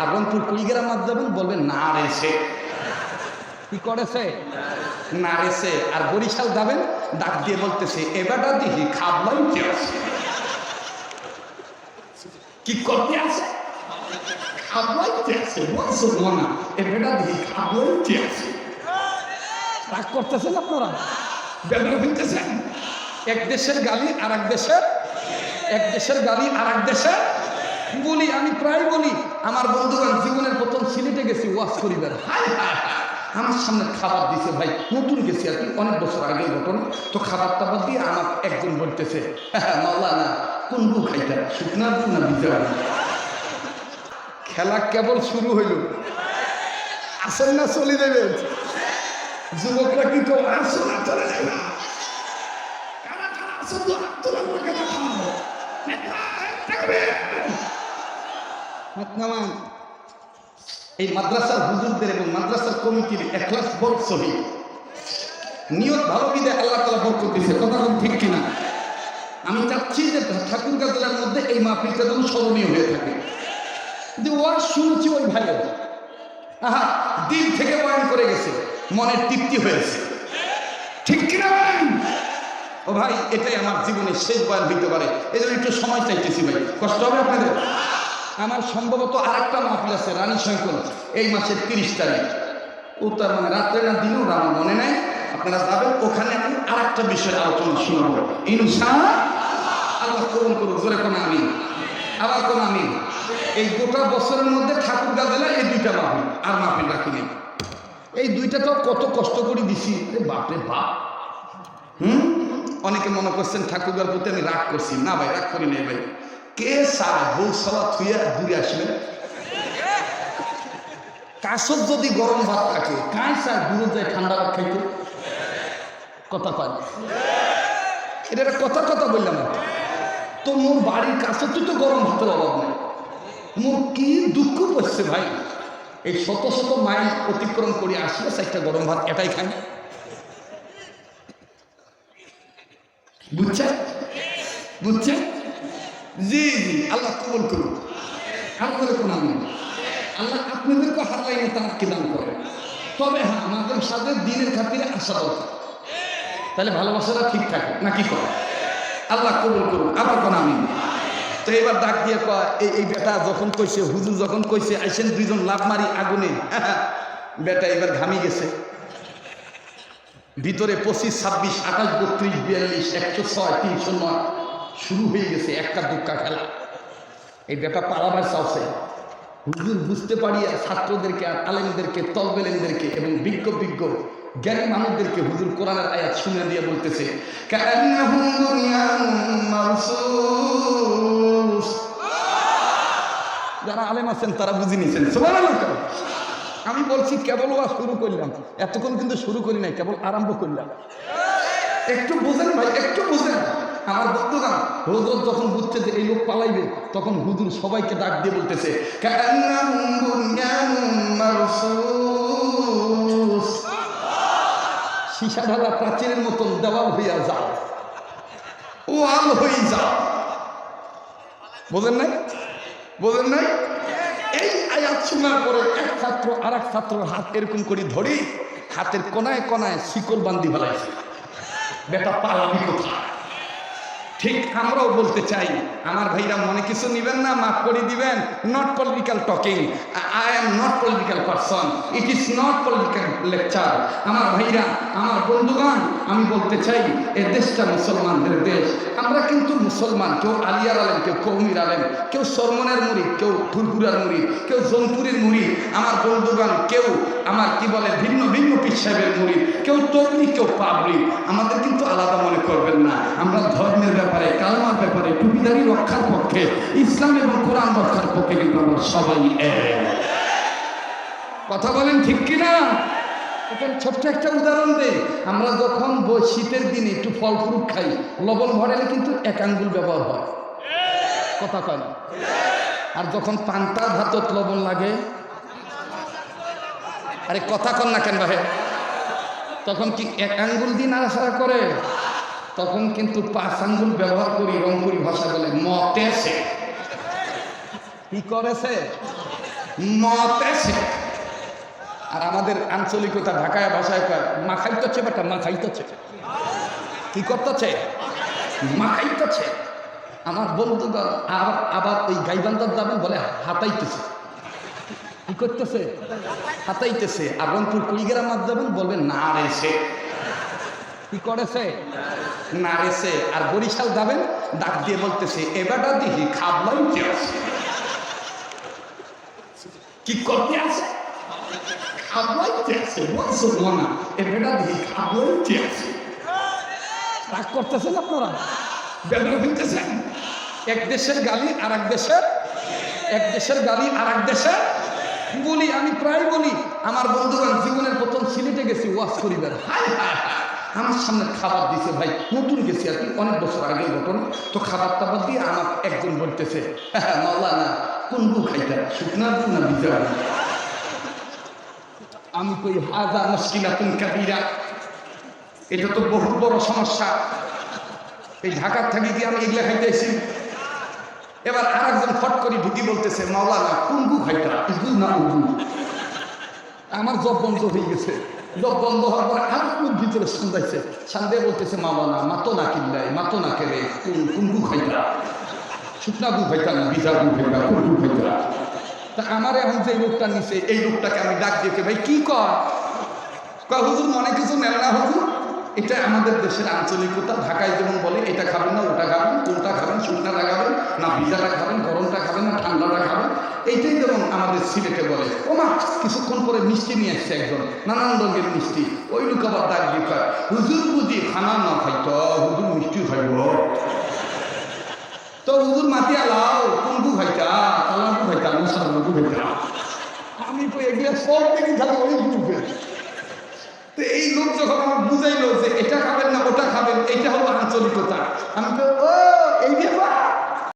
আর রংপুর কুড়িগ্রাম মাঠ যাবেন বলবেন, না রেছে কি করেছে? না রেছে আর বরিশাল যাবেন, ডাক দিয়ে বলতেছে এবারটা দেখি খাবলাই কি আছে? কি করতে আছে? খাবলাই কি আছে? বলছো না এবারটা দেখি খাবলাই কি আছে? রাগ করতেছেন আপনারা? বেদনা ফেলতেছেন এক দেশের গালি আর এক দেশের? এক দেশের গালি আর এক দেশের? বলি, আমি প্রায় বলি, আমার বন্ধুগণ জীবনের প্রথম সিলেটে গেছি ওয়াশ করিবার হায় হায় হায়। আমার সামনে খাবার দিছে ভাই, নতুন গেছি আর কি, অনেক বছর আগে ঘটনা। তো খাবার টাবার দিয়ে আমার একজন বলতেছে হ্যাঁ মাওলানা, কোন বউ খাইতে শুকনা বউ না দিতে খেলা কেবল শুরু হইল। আসেন না, চলে দেবে যুবকরা কি কেউ আসো না, চলে আমাকে দেখাও এই মাদ্রাসার হুজুরদের এবং মাদ্রাসার কমিটির একলাস বড় সহি। নিয়ত ভালো বিদে আল্লাহ তালা বরকত দিছে কথা ঠিক কিনা? আমি চাচ্ছি যে ঠাকুরগাঁ জেলার মধ্যে এই মাহফিলটা যেন স্মরণীয় হয়ে থাকে। যে ওয়াজ শুনছি ওই ভাইয়ের আহা দিন থেকে বয়ান করে গেছে। মনের তৃপ্তি হয়েছে। ঠিক কিনা ও ভাই, এটাই আমার জীবনের শেষ বয়ান হইতে পারে। এই জন্য একটু সময় চাইতেছি ভাই। কষ্ট হবে আপনাদের? আমার সম্ভবত আর একটা আছে, রানী শঙ্কর। এই মাসের তিরিশ তারিখ। ও তার মানে রাত্রে না দিনও আমার মনে নাই। আপনারা যাবেন, ওখানে আমি আর একটা বিষয়ে আলোচনা শুনব। ইনশা আল্লাহ কবুল করুন জোরে কোনো আমি আবার কোনো আমি এই গোটা বছরের মধ্যে ঠাকুরগা জেলা এই দুইটা মাহফিল, আর মাহফিল রাখিনি এই দুইটা তো কত কষ্ট করে দিছি। বাপরে বাপ। হুম? অনেকে মনে করছেন ঠাকুরগার প্রতি আমি রাগ করছি। না ভাই, রাগ করি নাই ভাই। কে সার বউ সালা থুইয়া দূরে আসবে? কাশত যদি গরম ভাত থাকে, কাই স্যার দূরে যায় ঠান্ডা ভাত খাইতে? কথা কয়। এটা একটা কথা কথা বললাম আর তো মোর বাড়ির কাছে তো তো গরম ভাতের অভাব নেই। মোর কি দুঃখ পড়ছে ভাই? এই শত শত মাইল অতিক্রম করে আসলে একটা গরম ভাত, এটাই খাই। বুঝছে বুঝছেন? জি জি আল্লাহ কবল করুন আপনাদের কোন আমি আল্লাহ আপনাদেরকে হারলাইনে তার কি দান করে? তবে হ্যাঁ আমাদের সাথে দিনের খাতিরে আসা দরকার। তাহলে ভালোবাসাটা ঠিক থাকে, না কি করে? আল্লাহ কবুল করুন আবার কোন আমি তো এবার ডাক দিয়ে কয়, এই এই বেটা যখন কইছে, হুজুর যখন কইছে, আইসেন দুইজন লাভ মারি আগুনে। বেটা এবার ঘামি গেছে। ভিতরে পঁচিশ, ছাব্বিশ, আঠাশ, বত্রিশ, বিয়াল্লিশ, একশো ছয়, তিনশো নয়। শুরু হয়ে গেছে, একটা দুক্কা খেলা। এই বেটা পালাবার চাওছে হুজুর বুঝতে পারি ছাত্রদেরকে আর আলেমদেরকে তলবেলেনদেরকে এবং বিজ্ঞ বিজ্ঞ জ্ঞানী মানুষদেরকে হুজুর কোরআনের আয়াত শুনে দিয়ে বলতেছে। যারা আলেম আছেন, তারা বুঝে নিয়েছেন। আমি বলছি, কেবল ওয়া শুরু করলাম। এতক্ষণ কিন্তু শুরু করি নাই, কেবল আরম্ভ করলাম। একটু বুঝেন ভাই, একটু বুঝেন। আমার বন্ধুগণ রোজ রোজ যখন বুঝছে যে এই লোক পালাইবে, তখন হুজুর সবাইকে ডাক দিয়ে বলতেছে "কান্নাহুম সীসা ঢালা প্রাচীরের মতন দেওয়াল হইয়া যাও, ওয়াল হয়ে যাও। বোঝেন নাই? বোঝেন নাই? এই আয়াত শোনার পরে এক ছাত্র আর এক ছাত্রের হাত এরকম করে ধরি, হাতের কোনায় কোনায় শিকল বান্দি ফেলাইছে। বেটা পালাবি কোথায়? ঠিক আমরাও বলতে চাই। আমার ভাইরা মনে কিছু নিবেন না, মাফ করে দিবেন। Not political talking I am not political person it is not political lecture আমার ভাইরা, আমার বন্ধুগণ, আমি বলতে চাই, এ দেশটা মুসলমানদের দেশ। আমরা কিন্তু মুসলমান, কেউ আলিয়ার আলেম, কেউ কৌমির আলেম, কেউ সরমনের মুড়ি, কেউ ফুরফুরার মুড়ি, কেউ জনপুরের মুড়ি। আমার বন্ধুগণ, কেউ আমার কি বলে ভিন্ন ভিন্ন পীর সাহেবের মুড়ি, কেউ তরুণী কেউ পাবলি আমাদের কিন্তু আলাদা মনে করবেন না। আমরা ধর্মের ব্যাপারে, কালমার ব্যাপারে, টুপিদারি রক্ষার পক্ষে, ইসলাম এবং কোরআন রক্ষার পক্ষে কিন্তু আমরা সবাই। কথা বলেন ঠিক কিনা এখানে ছোট্ট একটা উদাহরণ দেই। আমরা যখন শীতের দিনে একটু ফল ফ্রুট খাই, লবণ ভরালে কিন্তু এক আঙ্গুল ব্যবহার হয়। কথা কয় আর যখন পান্তা ভাতত লবণ লাগে আরে কথা কন না কেন ভাই? তখন কি এক আঙ্গুল দিয়ে নাড়াচাড়া করে? তখন কিন্তু পাঁচ আঙ্গুল ব্যবহার করি, রংপুরি ভাষা বলে মতেছে কি করেছে মতেছে আর আমাদের আঞ্চলিকতা ঢাকায়, ভাষায় কয় মা খাইতেছে বেটা মা খাইতেছে কি করতেছে? মা খাইতেছে আমার বন্ধুগণ আবার আবার ওই গাইবান্ধার দামে বলে, হাতাইতেছে। কি করতেছে? হাতাইতেছে। রংপুর কুড়িগ্রাম মাধ্যমে বলবেন, না রেছে কি করেছে? না রেছে আর বরিশাল যাবেন, ডাক দিয়ে বলতেছে এবারটা দেখি খাবলাইতে আছে? কি করতে আছে? খাবলাইতে আছে? বলছো না এবারটা দেখি খাবলাইতে আছে। রাগ করতেছেন আপনারা? বেদনা এক দেশের গালি আর এক দেশের? এক দেশের গালি আর এক দেশের? বলি, আমি প্রায় বলি, আমার বন্ধুগণ জীবনের প্রথম সিলেটে গেছি ওয়াশ করিবার হাই। আমার সামনে খাবার দিছে ভাই, নতুন গেছি আর কি, অনেক বছর আগে ঘটনা। তো খাবার টাবার দিয়ে আমার একজন বলতেছে হ্যাঁ মাওলানা, কোন বু খাইতা শুকনার বু না বিচার আমি কই, হাজা মুশকিলা তুম কাবিরা। এটা তো বহুত বড় সমস্যা। এই ঢাকার থাকি দিয়ে আমি এগুলা খাইতে এসেছি এবার আর একজন ফট করে ঢুকি বলতেছে, মাওলানা কুঙ্গু খাইতা ইজু না আমার জব বন্ধ হয়ে গেছে। জব বন্ধ হওয়ার পরে আর মুখ ভিতরে সন্ধ্যাইছে সন্ধ্যে বলতেছে, মাওলানা, মাতো না কিনলাই মাতো না কেলে কুঙ্গু খাইতা শুকনা গু না বিজা গু খাইতা কুঙ্গু খাইতা তা আমার এখন যে লোকটা নিছে, এই লোকটাকে আমি ডাক দিয়েছে, ভাই, কি কয়, হুজুর, মনে কিছু মেল না, হুজুর? এটা আমাদের দেশের আঞ্চলিকতা, ঢাকায় যেমন বলে, এটা খাবেন না, ওটা খাবেন, কোনটা খাবেন শুকনাটা খাবেন, না ভিজাটা খাবেন, গরমটা খাবেন, না ঠান্ডাটা খাবেন, এইটাই যেমন আমাদের সিলেটে বলে। ও মা কিছুক্ষণ পরে মিষ্টি নিয়ে আসছে একজন, নানান রঙের মিষ্টি। ওই লোক আবার ডাক দিয়ে হুজুর বুঝি খানা না খাইতো? হুজুর মিষ্টি খাইব? তো হুজুর মাতি আলাও কোনটু খাইতা কালামটু খাইতা মুসালামটু খাইতা। আমি তো এগুলো সব থেকে থাকি ওই গ্রুপের তো এই লোক যখন আমার বুঝাইলো যে এটা খাবেন না ওটা খাবেন এটা হলো আঞ্চলিকতা। আমি তো